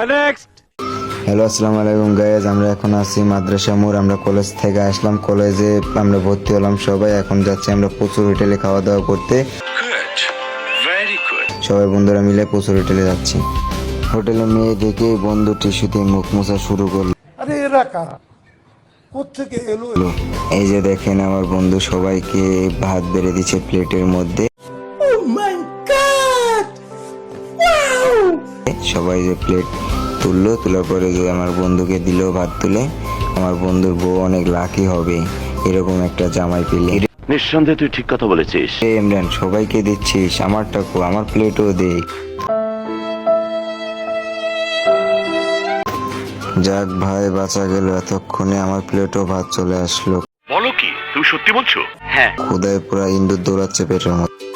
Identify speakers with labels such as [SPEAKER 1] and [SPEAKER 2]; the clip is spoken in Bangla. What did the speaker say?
[SPEAKER 1] হ্যালো আসসালামু আলাইকুম গাইজ আমরা এখন আছি মাদ্রাসা মোড়। আমরা কলেজ থেকে আসলাম। কলেজে আমরা ভর্তি হলাম সবাই। এখন যাচ্ছি আমরা প্রচুর হোটেলে খাওয়া দাওয়া করতে। সবাই বন্ধুরা মিলে প্রচুর হোটেলে যাচ্ছি। হোটেলে মেয়ে দেখে বন্ধু টিস্যুতে মুখ মোছা শুরু করল।
[SPEAKER 2] আরে এরা কারা? কোথেকে এলো
[SPEAKER 1] এই যে দেখেন আমার বন্ধু সবাইকে ভাত বেড়ে দিচ্ছে প্লেটের মধ্যে। সবাই যে প্লেট তুললো তোলার পরে যে আমার বন্ধুকে দিল ভাত তুলে আমার বন্ধুর বউ অনেক লাকি হবে এরকম একটা জামাই পেলে।
[SPEAKER 3] নিঃসন্দেহে তুই ঠিক কথা বলেছিস।
[SPEAKER 1] ইমরান সবাইকে দিচ্ছিস আমারটাকু আমার প্লেটও দে। যাক ভাই বাঁচা গেল এতক্ষণে আমার প্লেটও ভাত চলে আসলো।
[SPEAKER 3] বলো কি তুমি সত্যি বলছো? হ্যাঁ।
[SPEAKER 1] খুদায় পুরা ইন্দুর দৌড়াচ্ছে পেটের মধ্যে।